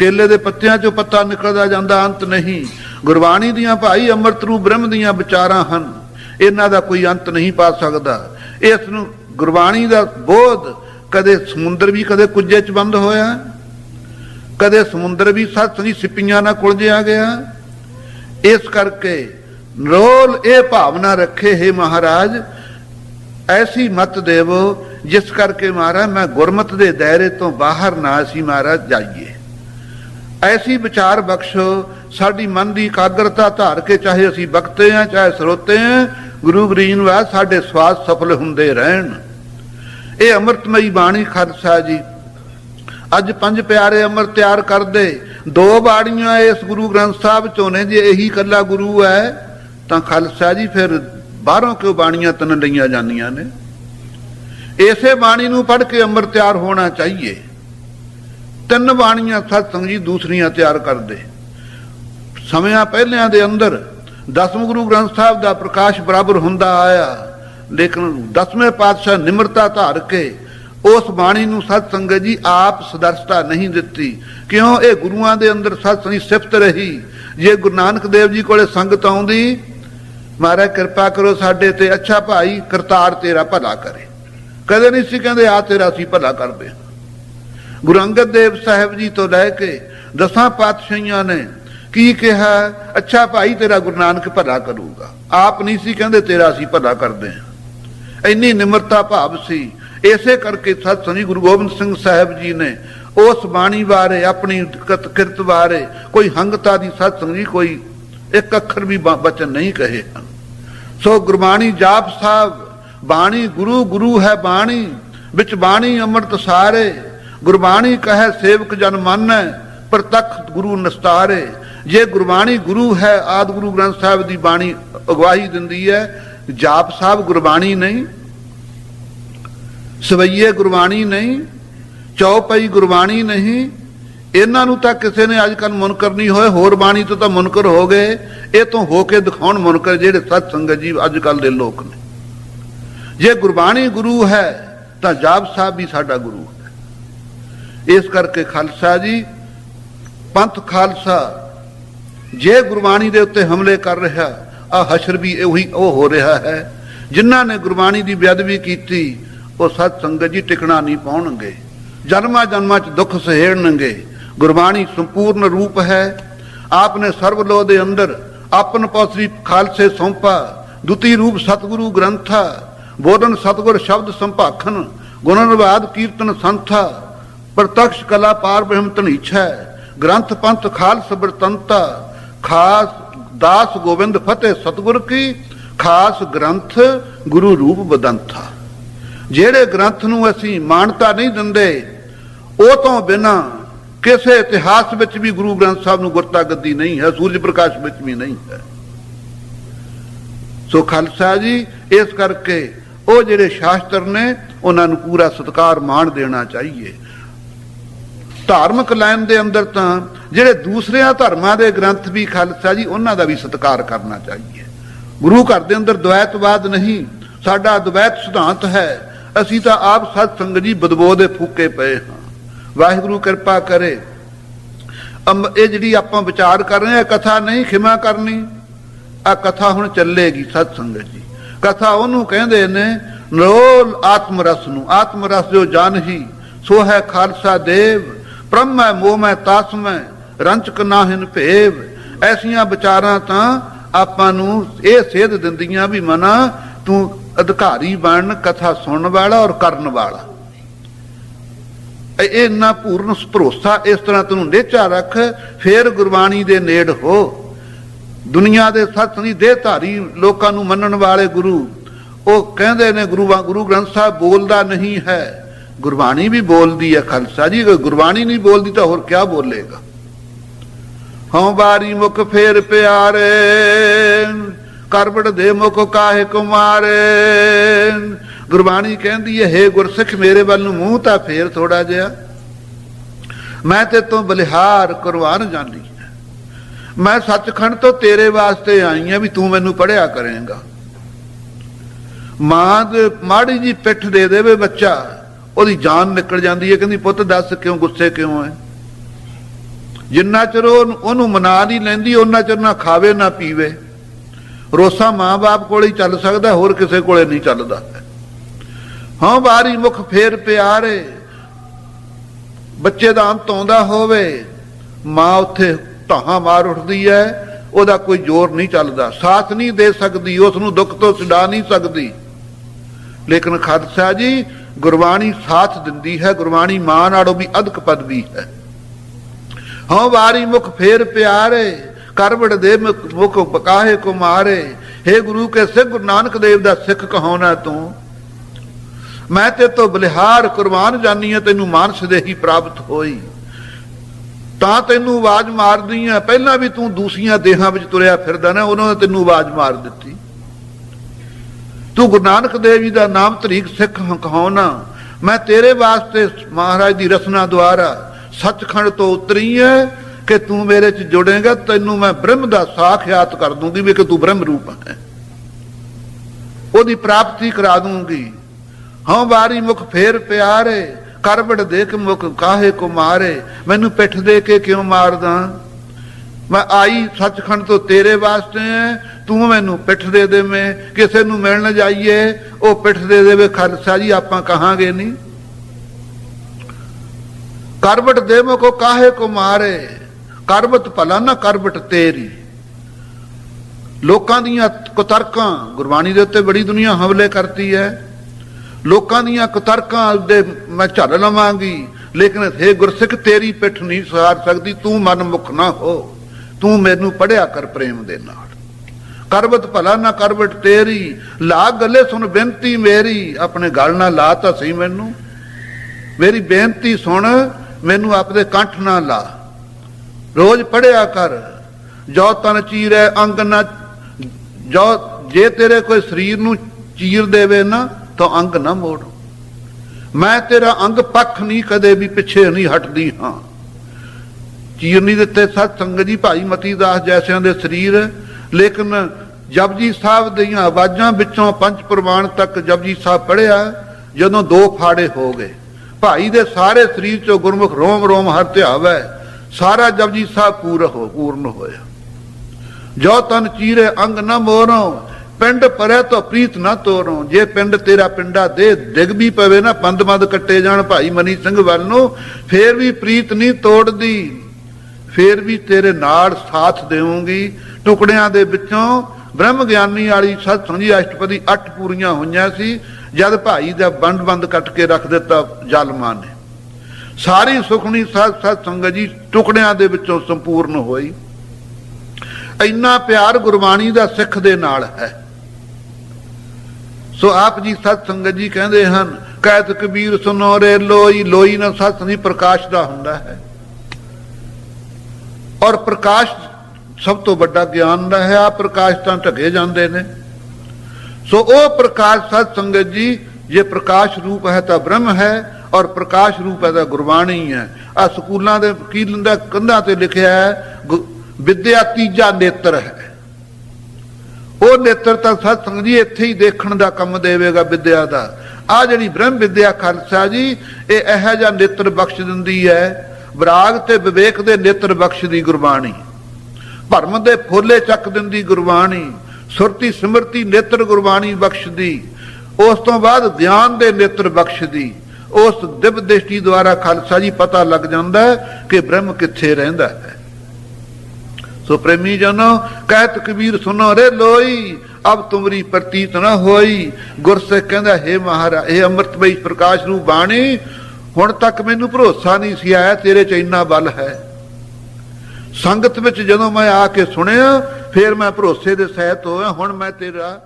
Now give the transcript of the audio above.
ਕੇਲੇ ਦੇ ਪੱਤਿਆਂ ਚੋਂ ਪੱਤਾ ਨਿਕਲਦਾ ਜਾਂਦਾ, ਅੰਤ ਨਹੀਂ। ਗੁਰਬਾਣੀ ਦੀਆਂ ਭਾਈ ਅੰਮ੍ਰਿਤ ਰੂਪ ਬ੍ਰਹਮ ਦੀਆਂ ਵਿਚਾਰਾਂ ਹਨ। ਇਹਨਾਂ ਦਾ ਕੋਈ ਅੰਤ ਨਹੀਂ ਪਾ ਸਕਦਾ। ਇਸ ਨੂੰ ਗੁਰਬਾਣੀ ਦਾ ਬੋਧ ਕਦੇ ਸਮੁੰਦਰ ਵੀ, ਕਦੇ ਕੁੱਜੇ ਚ ਬੰਦ ਹੋਇਆ। ਕਦੇ ਸਮੁੰਦਰ ਵੀ ਸੱਤ ਦੀ ਸਿੱਪੀਆਂ ਨਾਲ ਕੁਲਝਿਆ ਗਿਆ। ਇਸ ਕਰਕੇ ਰੋਲ ਇਹ ਭਾਵਨਾ ਰੱਖੇ, ਹੈ ਮਹਾਰਾਜ, ਐਸੀ ਮਤ ਦੇਵੋ, ਜਿਸ ਕਰਕੇ ਮਹਾਰਾਜ, ਮੈਂ ਗੁਰਮਤ ਦੇ ਦਾਇਰੇ ਤੋਂ ਬਾਹਰ ਨਾ ਅਸੀਂ ਮਹਾਰਾਜ, ਜਾਈਏ। ਐਸੀ ਵਿਚਾਰ ਬਖਸ਼ੋ, ਸਾਡੀ ਮਨ ਦੀ ਇਕਾਗਰਤਾ ਧਾਰ ਕੇ ਚਾਹੇ ਅਸੀਂ ਬਖਤੇ ਆ, ਚਾਹੇ ਸਰੋਤੇ ਆ, ਗੁਰੂ ਗਰੀਨ ਵਾ ਸਾਡੇ ਸਵਾਸ ਸਫਲ ਹੁੰਦੇ ਰਹਿਣ। ਇਹ ਅੰਮ੍ਰਿਤਮਈ ਬਾਣੀ ਖਾਲਸਾ ਜੀ। ਅੱਜ ਪੰਜ ਪਿਆਰੇ ਅੰਮ੍ਰਿਤ ਤਿਆਰ ਕਰਦੇ। ਦੋ ਬਾਣੀਆਂ ਇਸ ਗੁਰੂ ਗ੍ਰੰਥ ਸਾਹਿਬ ਚੋਂ ਨੇ, ਜੇ ਇਹੀ ਕੱਲਾ ਗੁਰੂ ਹੈ, ਤਾਂ ਖਾਲਸਾ ਜੀ ਫਿਰ ਬਾਹਰੋਂ ਕਿਉਂ ਬਾਣੀਆਂ ਤਨ ਲਈਆਂ ਜਾਂਦੀਆਂ ਨੇ? ਇਸੇ ਬਾਣੀ ਨੂੰ ਪੜ੍ਹ ਕੇ ਅੰਮ੍ਰਿਤ ਤਿਆਰ ਹੋਣਾ ਚਾਹੀਏ। ਤਿੰਨ ਬਾਣੀਆਂ ਸਤਸੰਗ ਜੀ ਦੂਸਰੀਆਂ ਤਿਆਰ ਕਰਦੇ। ਸਮਿਆਂ ਪਹਿਲਿਆਂ ਦੇ ਅੰਦਰ ਦਸਮ ਗੁਰੂ ਗ੍ਰੰਥ ਸਾਹਿਬ ਦਾ ਪ੍ਰਕਾਸ਼ ਬਰਾਬਰ ਹੁੰਦਾ ਆਇਆ, ਲੇਕਿਨ ਦਸਵੇਂ ਪਾਤਸ਼ਾਹ ਨਿਮਰਤਾ ਧਾਰ ਕੇ ਉਸ ਬਾਣੀ ਨੂੰ ਸਤ ਸੰਗਤ ਜੀ ਆਪ ਸਦਰਸ਼ਤਾ ਨਹੀਂ ਦਿੱਤੀ। ਕਿਉਂ? ਇਹ ਗੁਰੂਆਂ ਦੇ ਅੰਦਰ ਸਤ ਸੰਗੀ ਸਿਫਤ ਰਹੀ। ਜੇ ਗੁਰੂ ਨਾਨਕ ਦੇਵ ਜੀ ਕੋਲੇ ਸੰਗਤ ਆਉਂਦੀ, ਮਹਾਰਾਜ ਕਿਰਪਾ ਕਰੋ ਸਾਡੇ ਤੇ, ਅੱਛਾ ਭਾਈ ਕਰਤਾਰ ਤੇਰਾ ਭਲਾ ਕਰੇ। ਕਦੇ ਨਹੀਂ ਸੀ ਕਹਿੰਦੇ ਆ ਤੇਰਾ ਸੀ ਭਲਾ ਕਰਦੇ। ਹਾਂ। ਗੁਰੂ ਅੰਗਦ ਦੇਵ ਸਾਹਿਬ ਜੀ ਤੋਂ ਲੈ ਕੇ ਦਸਾਂ ਪਾਤਸ਼ਾਹੀਆਂ ਨੇ ਕੀ ਕਿਹਾ, ਅੱਛਾ ਭਾਈ ਤੇਰਾ ਗੁਰੂ ਨਾਨਕ ਭਲਾ ਕਰੂਗਾ। ਆਪ ਨਹੀਂ ਸੀ ਕਹਿੰਦੇ ਤੇਰਾ ਅਸੀਂ ਭਲਾ ਕਰਦੇ ਹਾਂ। ਇੰਨੀ ਨਿਮਰਤਾ ਭਾਵ ਸੀ। ਇਸੇ ਕਰਕੇ ਸਤ ਸੰਜੀ ਗੁਰੂ ਗੋਬਿੰਦ ਸਿੰਘ ਸਾਹਿਬ ਜੀ ਨੇ ਉਸ ਬਾਣੀ ਬਾਰੇ, ਆਪਣੀ ਕਿਰਤ ਬਾਰੇ ਕੋਈ ਹੰਗਤਾ ਦੀ ਸਤ ਸੰਜੀ ਕੋਈ ਇੱਕ ਅੱਖਰ ਵੀ ਬਚਨ ਨਹੀਂ ਕਹੇ ਹਨ। ਸੋ ਗੁਰਬਾਣੀ ਜਾਪ ਸਾਹਿਬ, ਬਾਣੀ ਗੁਰੂ ਗੁਰੂ ਹੈ ਬਾਣੀ, ਵਿੱਚ ਬਾਣੀ ਅੰਮ੍ਰਿਤ ਸਾਰੇ। ਗੁਰਬਾਣੀ ਕਹੈ, ਸੇਵਕ ਜਨ ਮਾਨੈ, ਪ੍ਰਤੱਖ ਗੁਰੂ ਨਸਤਾਰੇ। ਜੇ ਗੁਰਬਾਣੀ ਗੁਰੂ ਹੈ ਆਦ ਗੁਰੂ ਗ੍ਰੰਥ ਸਾਹਿਬ ਦੀ ਬਾਣੀ ਅਗਵਾਈ ਦਿੰਦੀ ਹੈ, ਜਾਪ ਸਾਹਿਬ ਗੁਰਬਾਣੀ ਨਹੀਂ, ਸਵਈਏ ਗੁਰਬਾਣੀ ਨਹੀਂ, ਚੌਪਈ ਗੁਰਬਾਣੀ ਨਹੀਂ, ਇਹਨਾਂ ਨੂੰ ਤਾਂ ਕਿਸੇ ਨੇ ਅੱਜ ਕੱਲ ਮੁਨਕਰ ਨਹੀਂ ਹੋਏ, ਹੋਰ ਬਾਣੀ ਤੋਂ ਤਾਂ ਮੁਨਕਰ ਹੋ ਗਏ, ਇਹ ਤੋਂ ਹੋ ਕੇ ਦਿਖਾਉਣ ਮੁਨਕਰ ਜਿਹੜੇ ਸਤ ਸੰਗਤ ਜੀ ਅੱਜ ਕੱਲ ਦੇ ਲੋਕ ਨੇ। ਜੇ ਗੁਰਬਾਣੀ ਗੁਰੂ ਹੈ, ਤਾਂ ਜਾਪ ਸਾਹਿਬ ਵੀ ਸਾਡਾ ਗੁਰੂ ਹੈ। ਇਸ ਕਰਕੇ ਖਾਲਸਾ ਜੀ, ਪੰਥ ਖਾਲਸਾ, ਜੇ ਗੁਰਬਾਣੀ ਦੇ ਉੱਤੇ ਹਮਲੇ ਕਰ ਰਿਹਾ, ਆ ਹਸ਼ਰ ਵੀ ਉਹੀ ਉਹ ਹੋ ਰਿਹਾ ਹੈ। ਜਿਨ੍ਹਾਂ ਨੇ ਗੁਰਬਾਣੀ ਦੀ ਬੇਅਦਬੀ ਕੀਤੀ, ਉਹ ਸਤ ਸੰਗਤ ਜੀ ਟਿਕਣਾ ਨਹੀਂ ਪਾਉਣਗੇ। ਜਨਮਾਂ ਜਨਮਾਂ ਚ ਦੁੱਖ ਸਹਿਣਗੇ ਗੁਰਬਾਣੀ ਸੰਪੂਰਨ ਰੂਪ ਹੈ। ਆਪਨੇ ਸਰਬ ਲੋ ਦੇ ਅੰਦਰ ਆਪਨ ਪੌਸਰੀ ਖਾਲਸੇ ਸੌਂਪਾ। ਦੁਤੀ ਰੂਪ ਸਤਿਗੁਰੂ ਗ੍ਰੰਥਾ। ਬੋਧਨ ਸਤਿਗੁਰ ਸ਼ਬਦ ਸੰਭਾਖਣ ਗੁਣ ਨਿਵਾਦ ਕੀਰਤਨ ਸੰਥਾ। ਪ੍ਰਤਕਸ਼ ਕਲਾ ਪਾਰ ਬ੍ਰਹਮ ਤਨੀਛੈ ਗ੍ਰੰਥ ਪੰਥ ਖਾਲਸ ਬਰਤੰਤਾ, ਖਾਸ ਦਾਸ ਗੋਬਿੰਦ ਫਤਿਹ ਸਤਿਗੁਰ ਕੀ, ਖਾਸ ਗ੍ਰੰਥ ਗੁਰੂ ਰੂਪ ਬਦੰਥਾ ਜਿਹੜੇ ਗ੍ਰੰਥ ਨੂੰ ਅਸੀਂ ਮਾਨਤਾ ਨਹੀਂ ਦਿੰਦੇ, ਉਹ ਤੋਂ ਬਿਨਾ ਕਿਸੇ ਇਤਿਹਾਸ ਵਿੱਚ ਵੀ ਗੁਰੂ ਗ੍ਰੰਥ ਸਾਹਿਬ ਨੂੰ ਗੁਰਤਾ ਗੱਦੀ ਨਹੀਂ ਹੈ, ਸੂਰਜ ਪ੍ਰਕਾਸ਼ ਵਿੱਚ ਵੀ ਨਹੀਂ ਹੈ। ਸੋ ਖਾਲਸਾ ਜੀ, ਇਸ ਕਰਕੇ ਉਹ ਜਿਹੜੇ ਸ਼ਾਸਤਰ ਨੇ, ਉਹਨਾਂ ਨੂੰ ਪੂਰਾ ਸਤਿਕਾਰ ਮਾਣ ਦੇਣਾ ਚਾਹੀਏ। ਧਾਰਮਿਕ ਲਾਈਨ ਦੇ ਅੰਦਰ ਤਾਂ ਜਿਹੜੇ ਦੂਸਰਿਆਂ ਧਰਮਾਂ ਦੇ ਗ੍ਰੰਥ ਵੀ ਖਾਲਸਾ ਜੀ, ਉਹਨਾਂ ਦਾ ਵੀ ਸਤਿਕਾਰ ਕਰਨਾ ਚਾਹੀਏ। ਗੁਰੂ ਘਰ ਦੇ ਅੰਦਰ ਦ્વੈਤਵਾਦ ਨਹੀਂ, ਸਾਡਾ ਦ્વੈਤ ਸਿਧਾਂਤ ਹੈ। ਅਸੀਂ ਤਾਂ ਆਪ ਸਤ ਸੰਗਤ ਜੀ ਬਦਬੋ ਦੇ ਫੂਕੇ ਪਏ ਹਾਂ। ਵਾਹਿਗੁਰੂ ਕਿਰਪਾ ਕਰੇ। ਇਹ ਜਿਹੜੀ ਆਪਾਂ ਵਿਚਾਰ ਕਰ ਰਹੇ ਹਾਂ ਕਥਾ ਨਹੀਂ ਖਿਮਾ ਕਰਨੀ। ਆ ਕਥਾ ਹੁਣ ਚੱਲੇਗੀ ਸਤ ਸੰਗਤ ਜੀ। ਕਥਾ ਉਹਨੂੰ ਕਹਿੰਦੇ ਨੇ, ਨਰੋਲ ਆਤਮ ਰਸ ਨੂੰ। ਆਤਮ ਰਸ ਜੋ ਜਾਣ ਹੀ, ਸੋ ਹੈ ਖਾਲਸਾ ਦੇਵ। ਬ੍ਰਹਮੈ, ਮੋਹਮੈ, ਤਾਸਮੈ ਰੰਚਕ ਨਾਹਿਨ ਭੇਵ। ਐਸੀਆਂ ਵਿਚਾਰਾਂ ਤਾਂ ਆਪਾਂ ਨੂੰ ਇਹ ਸੇਧ ਦਿੰਦੀਆਂ ਵੀ ਮਨਾ, ਤੂੰ ਅਧਿਕਾਰੀ ਬਣ, ਕਥਾ ਸੁਣਨ ਵਾਲਾ ਔਰ ਕਰਨ ਵਾਲਾ। ਇਹ ਇੰਨਾ ਪੂਰਨ ਭਰੋਸਾ ਇਸ ਤਰ੍ਹਾਂ ਤੈਨੂੰ ਨੇਚਾ ਰੱਖ, ਫੇਰ ਗੁਰਬਾਣੀ ਦੇ ਨੇੜ ਹੋ। ਦੁਨੀਆ ਦੇ ਸੱਚ ਨਹੀਂ, ਦੇਹਧਾਰੀ ਲੋਕਾਂ ਨੂੰ ਮੰਨਣ ਵਾਲੇ ਗੁਰੂ। ਉਹ ਕਹਿੰਦੇ ਨੇ ਗੁਰੂ ਗੁਰੂ ਗ੍ਰੰਥ ਸਾਹਿਬ ਬੋਲਦਾ ਨਹੀਂ ਹੈ। ਗੁਰਬਾਣੀ ਵੀ ਬੋਲਦੀ ਹੈ ਖਾਲਸਾ ਜੀ ਗੁਰਬਾਣੀ ਨਹੀਂ ਬੋਲਦੀ ਤਾਂ ਹੋਰ ਕਿਆ ਬੋਲੇਗਾ? ਹਉ ਬਾਰੀ ਮੁਖ ਫੇਰ ਪਿਆਰੇ ਕਰਬੜ ਦੇ ਮੁਖ ਕਾਹੇ ਕੁਮਾਰੇ। ਗੁਰਬਾਣੀ ਕਹਿੰਦੀ ਹੈ ਹੇ ਗੁਰਸਿੱਖ ਮੇਰੇ ਵੱਲ ਨੂੰ ਮੂੰਹ ਤਾਂ ਫੇਰ ਥੋੜਾ ਜਿਹਾ। ਮੈਂ ਤੇ ਤੋਂ ਬਲਿਹਾਰ ਕੁਰਬਾਨ ਜਾਂਦੀ ਮੈਂ ਸੱਚਖੰਡ ਤੋਂ ਤੇਰੇ ਵਾਸਤੇ ਆਈ ਆ ਵੀ ਤੂੰ ਮੈਨੂੰ ਪੜਿਆ ਕਰੇਂਗਾ। ਮਾਂ ਦੇ ਮਾੜੀ ਜੀ ਪਿੱਠ ਦੇ ਦੇਵੇ ਬੱਚਾ। ਉਹਦੀ ਜਾਨ ਨਿਕਲ ਜਾਂਦੀ ਹੈ, ਕਹਿੰਦੀ, ਪੁੱਤ, ਦੱਸ ਕਿਉਂ, ਗੁੱਸੇ ਕਿਉਂ ਹੈ? ਜਿੰਨਾ ਚਿਰ ਉਹ ਉਹਨੂੰ ਮਨਾ ਨਹੀਂ ਲੈਂਦੀ ਉਹਨਾਂ ਚਿਰ ਨਾ ਖਾਵੇ, ਨਾ ਪੀਵੇ। ਰੋਸਾ ਮਾਂ-ਬਾਪ ਕੋਲ ਹੀ ਚੱਲ ਸਕਦਾ, ਹੋਰ ਕਿਸੇ ਕੋਲੇ ਨਹੀਂ ਚੱਲਦਾ। ਹਾਂ, ਵਾਰੀ ਮੁਖ ਫੇਰ ਪਿਆਰੇ। ਬੱਚੇ ਦਾ ਅੰਤ ਆਉਂਦਾ ਹੋਵੇ, ਮਾਂ ਉੱਥੇ ਧਾਹਾਂ ਮਾਰ ਉੱਠਦੀ ਹੈ, ਉਹਦਾ ਕੋਈ ਜ਼ੋਰ ਨਹੀਂ ਚੱਲਦਾ। ਸਾਥ ਨਹੀਂ ਦੇ ਸਕਦੀ, ਉਸ ਨੂੰ ਦੁੱਖ ਤੋਂ ਛਡਾ ਨਹੀਂ ਸਕਦੀ। ਲੇਕਿਨ ਖਾਲਸਾ ਜੀ ਗੁਰਬਾਣੀ ਸਾਥ ਦਿੰਦੀ ਹੈ, ਗੁਰਬਾਣੀ ਮਾਂ ਨਾਲੋਂ ਵੀ ਅਧਿਕ ਪਦਵੀ ਹੈ। ਹਾਂ ਵਾਰੀ ਮੁਖ ਫੇਰ ਪਿਆਰੇ, ਕਰਵੜ ਦੇ ਮੁਖ ਮੁਖ ਕੋ ਮਾਰੇ। हे ਗੁਰੂ ਕੇ ਸਿੱਖ, ਗੁਰੂ ਨਾਨਕ ਦੇਵ ਦਾ ਸਿੱਖ ਕਹਾਉਣਾ ਤੂੰ। ਮੈਂ ਤੇ ਤੋਂ ਬਲਿਹਾਰ ਕੁਰਬਾਨ ਜਾਨੀ ਹੈ ਤੈਨੂੰ ਮਾਨਸ ਦੇਹੀ ਪ੍ਰਾਪਤ ਹੋਈ। ਤਾਂ ਤੈਨੂੰ ਆਵਾਜ਼ ਮਾਰਦੀ ਆ, ਪਹਿਲਾਂ ਵੀ ਤੂੰ ਦੂਸਰੀਆਂ ਦੇਹਾਂ ਵਿੱਚ ਤੁਰਿਆ ਫਿਰਦਾ ਨਾ ਉਹਨਾਂ ਨੇ ਤੈਨੂੰ ਆਵਾਜ਼ ਮਾਰ ਦਿੱਤੀ। ਤੂੰ ਗੁਰੂ ਨਾਨਕ ਦੇਵ ਜੀ ਦਾ ਨਾਮ ਤਰੀਕ ਸਿੱਖ ਕਹਾਉਣਾ। ਮੈਂ ਤੇਰੇ ਵਾਸਤੇ ਮਹਾਰਾਜ ਦੀ ਰਸਨਾ ਦੁਆਰਾ ਸੱਚਖੰਡ ਤੋਂ ਉਤਰੀ ਹੈ ਕਿ ਤੂੰ ਮੇਰੇ ਚ ਜੁੜੇਗਾ, ਤੈਨੂੰ ਮੈਂ ਬ੍ਰਹਮ ਦਾ ਸਾਖਿਆਤ ਕਰ ਦੂੰਗੀ ਵੀ ਕਿ ਤੂੰ ਬ੍ਰਹਮ ਰੂਪ ਹੈ ਉਹਦੀ ਪ੍ਰਾਪਤੀ ਕਰਾ ਦੂੰਗੀ। ਹਾਂ ਵਾਰੀ ਮੁਖ ਫੇਰ ਪਿਆਰੇ, ਕਰਵੜ ਦੇ ਕੇ ਮੁਖ ਕਾਹੇ ਕੋ ਮਾਰੇ। ਮੈਨੂੰ ਪਿੱਠ ਦੇ ਕੇ ਕਿਉਂ ਮਾਰਦਾ? ਮੈਂ ਆਈ ਸੱਚਖੰਡ ਤੋਂ ਤੇਰੇ ਵਾਸਤੇ ਹੈ ਤੂੰ ਮੈਨੂੰ ਪਿੱਠ ਦੇ ਦੇਵੇਂ, ਕਿਸੇ ਨੂੰ ਮਿਲਣ ਜਾਈਏ, ਉਹ ਪਿੱਠ ਦੇ ਦੇਵੇ, ਖਾਲਸਾ ਜੀ, ਆਪਾਂ ਕਹਾਂਗੇ ਨਹੀਂ। ਕਰਵਟ ਦੇਵ ਕੋ ਕਾਹੇ ਕੋ ਮਾਰੇ ਕਰਵਤ ਭਲਾ ਨਾ ਕਰਵਟ ਤੇਰੀ। ਲੋਕਾਂ ਦੀਆਂ ਕੁਤਰਕਾਂ, ਗੁਰਬਾਣੀ ਦੇ ਉੱਤੇ ਬੜੀ ਦੁਨੀਆ ਹਮਲੇ ਕਰਦੀ ਹੈ। ਲੋਕਾਂ ਦੀਆਂ ਕੁਤਰਕਾਂ ਦੇ ਮੈਂ ਝੱਲ ਲਵਾਂਗੀ, ਲੇਕਿਨ हे ਗੁਰਸਿੱਖ, ਤੇਰੀ ਪਿੱਠ ਨਹੀਂ ਸਹਾਰ ਸਕਦੀ, ਤੂੰ ਮਨ ਮੁਖ ਨਾ ਹੋ। ਤੂੰ ਮੈਨੂੰ ਪੜਿਆ ਕਰ ਪ੍ਰੇਮ ਦੇ ਨਾਲ। ਕਰਵਤ ਭਲਾ ਨਾ ਕਰਵਟ ਤੇਰੀ, ਲਾ ਗੱਲੇ ਸੁਣ ਬੇਨਤੀ ਮੇਰੀ, ਆਪਣੇ ਗੱਲ ਨਾਲ ਲਾ ਤਾਂ ਸਹੀ ਮੈਨੂੰ। ਮੇਰੀ ਬੇਨਤੀ ਸੁਣ, ਮੈਨੂੰ ਆਪਣੇ ਕੰਠ ਨਾਲ ਲਾ। ਰੋਜ਼ ਪੜਿਆ ਕਰ, ਜੋ ਤਨ ਚੀਰੈ ਅੰਗ ਨਾ, ਜੋ, ਜੇ ਤੇਰੇ ਕੋਈ ਸਰੀਰ ਨੂੰ ਚੀਰ ਦੇਵੇ ਨਾ, ਤਾਂ ਅੰਗ ਨਾ ਮੋੜ। ਮੈਂ ਤੇਰਾ ਅੰਗ ਪੱਖ ਨਹੀਂ, ਕਦੇ ਵੀ ਪਿੱਛੇ ਨਹੀਂ ਹਟਦੀ ਹਾਂ। ਚੀਰ ਨਹੀਂ ਦਿੱਤੇ ਸਤ ਸੰਗਤ ਜੀ, ਭਾਈ ਮਤੀ ਦਾਸ ਜੈਸਿਆਂ ਦੇ ਸਰੀਰ ਲੇਕਿਨ ਜਪਜੀ ਸਾਹਿਬ ਦੀਆਂ ਆਵਾਜ਼ਾਂ ਵਿੱਚੋਂ ਪੰਜ ਪ੍ਰਮਾਣ ਤੱਕ ਜਪਜੀ ਸਾਹਿਬ ਪੜਿਆ ਜਦੋਂ ਦੋ ਫਾੜੇ ਹੋ ਗਏ। ਭਾਈ ਦੇ ਸਾਰੇ ਸਰੀਰ ਚੋਂ ਗੁਰਮੁਖ ਰੋਮ ਰੋਮ ਹਰ ਧਿਆਵੈ ਸਾਰਾ ਜਪਜੀ ਸਾਹਿਬ ਪੂਰਾ ਹੋ ਪੂਰਨ ਹੋਇਆ। ਜੋ ਤਨ ਚੀਰੇ ਅੰਗ ਨਾ ਮੋਰੋ, ਪਿੰਡ ਪਰੇ ਤੋਂ ਪ੍ਰੀਤ ਨਾ ਤੋਰੋ, ਜੇ ਪਿੰਡ ਤੇਰਾ ਪਿੰਡਾ ਦੇ ਡਿੱਗ ਵੀ ਪਵੇ ਨਾ ਪੰਦ ਮੰਦ ਕੱਟੇ ਜਾਣ ਭਾਈ ਮਨੀ ਸਿੰਘ ਵੱਲ ਨੂੰ, ਫੇਰ ਵੀ ਪ੍ਰੀਤ ਨਹੀਂ ਤੋੜਦੀ, ਫੇਰ ਵੀ ਤੇਰੇ ਨਾਲ ਸਾਥ ਦੇਵਾਂਗੀ ਟੁਕੜਿਆਂ ਦੇ ਵਿੱਚੋਂ ਬ੍ਰਹਮ ਗਿਆਨੀ ਵਾਲੀ ਸਤ ਸੰਜੀ ਅਸ਼ਟਪਦੀ ਅੱਠ ਪੂਰੀਆਂ ਹੋਈਆਂ ਸੀ, ਜਦ ਭਾਈ ਦਾ ਬੰਦ ਬੰਦ ਕੱਟ ਕੇ ਰੱਖ ਦਿੱਤਾ ਜ਼ਾਲਮਾਂ ਨੇ। ਸਾਰੀ ਸੁਖਣੀ ਸਤ ਸਤ ਸੰਗਤ ਜੀ ਟੁਕੜਿਆਂ ਦੇ ਵਿੱਚੋਂ ਸੰਪੂਰਨ ਹੋਈ। ਇੰਨਾ ਪਿਆਰ ਗੁਰਬਾਣੀ ਦਾ ਸਿੱਖ ਦੇ ਨਾਲ ਹੈ। ਸੋ ਆਪ ਜੀ ਸਤ ਸੰਗਤ ਜੀ ਕਹਿੰਦੇ ਹਨ ਕਹਿਤ ਕਬੀਰ ਸੁਨੋ ਰੇ ਲੋਈ ਲੋਈ ਨਾ ਸਤ ਨਹੀਂ ਪ੍ਰਕਾਸ਼ ਦਾ ਹੁੰਦਾ ਹੈ। ਔਰ ਪ੍ਰਕਾਸ਼ ਸਭ ਤੋਂ ਵੱਡਾ ਗਿਆਨ ਦਾ ਹੈ ਆ ਪ੍ਰਕਾਸ਼ ਤਾਂ ਢਕੇ ਜਾਂਦੇ ਨੇ। ਸੋ ਉਹ ਪ੍ਰਕਾਸ਼ ਸਤ ਸੰਗਤ ਜੀ, ਜੇ ਪ੍ਰਕਾਸ਼ ਰੂਪ ਹੈ ਤਾਂ ਬ੍ਰਹਮ ਹੈ, ਔਰ ਪ੍ਰਕਾਸ਼ ਰੂਪ ਹੈ ਤਾਂ ਗੁਰਬਾਣੀ ਹੈ। ਆ ਸਕੂਲਾਂ ਦੇ ਕੀ ਦਾ ਕੰਧਾਂ ਤੇ ਲਿਖਿਆ ਹੈ, ਗੁ- ਵਿਦਿਆ ਤੀਜਾ ਨੇਤਰ ਹੈ। ਉਹ ਨੇਤਰ ਤਾਂ ਸਤ ਸੰਗਤ ਜੀ ਇੱਥੇ ਹੀ ਦੇਖਣ ਦਾ ਕੰਮ ਦੇਵੇਗਾ ਵਿਦਿਆ ਦਾ। ਆ ਜਿਹੜੀ ਬ੍ਰਹਮ ਵਿਦਿਆ ਖਾਲਸਾ ਜੀ, ਇਹ ਇਹੋ ਜਿਹਾ ਨੇਤਰ ਬਖਸ਼ ਦਿੰਦੀ ਹੈ। ਵਿਰਾਗ ਤੇ ਵਿਵੇਕ ਦੇ ਨੇਤਰ ਬਖਸ਼ ਦੀ ਗੁਰਬਾਣੀ। ਭਰਮ ਦੇ ਫੋਲੇ ਚੱਕ ਦਿੰਦੀ ਗੁਰਬਾਣੀ, ਸੁਰਤੀ ਸਿਮਰਤੀ ਨੇਤਰ ਗੁਰਬਾਣੀ ਬਖਸ਼ਦੀ, ਉਸ ਤੋਂ ਬਾਅਦ ਗਿਆਨ ਦੇ ਨੇਤਰ ਬਖਸ਼ਦੀ, ਉਸ ਦਿਵ ਦ੍ਰਿਸ਼ਟੀ ਦੁਆਰਾ ਖਾਲਸਾ ਜੀ ਪਤਾ ਲੱਗ ਜਾਂਦਾ ਹੈ ਕਿ ਬ੍ਰਹਮ ਕਿੱਥੇ ਰਹਿੰਦਾ ਹੈ। ਸੋ ਪ੍ਰੇਮੀ ਜਨੋ, ਕਹਿਤ ਕਬੀਰ ਸੁਨੋ, ਰੇ ਲੋਈ, ਅਬ ਤੁਮਰੀ ਪ੍ਰਤੀਤ ਨਾ ਹੋਈ। ਗੁਰਸਿੱਖ ਕਹਿੰਦਾ, ਹੈ ਮਹਾਰਾਜ ਇਹ ਅੰਮ੍ਰਿਤਮਈ ਪ੍ਰਕਾਸ਼ ਨੂੰ ਬਾਣੀ, ਹੁਣ ਤੱਕ ਮੈਨੂੰ ਭਰੋਸਾ ਨਹੀਂ ਸੀ ਆਇਆ, ਤੇਰੇ ਚ ਇੰਨਾ ਬਲ ਹੈ। ਸੰਗਤ ਵਿੱਚ ਜਦੋਂ ਮੈਂ ਆ ਕੇ ਸੁਣਿਆ, ਫਿਰ ਮੈਂ ਭਰੋਸੇ ਦੇ ਸਹਿਤ ਹੋਇਆ, ਹੁਣ ਮੈਂ ਤੇਰਾ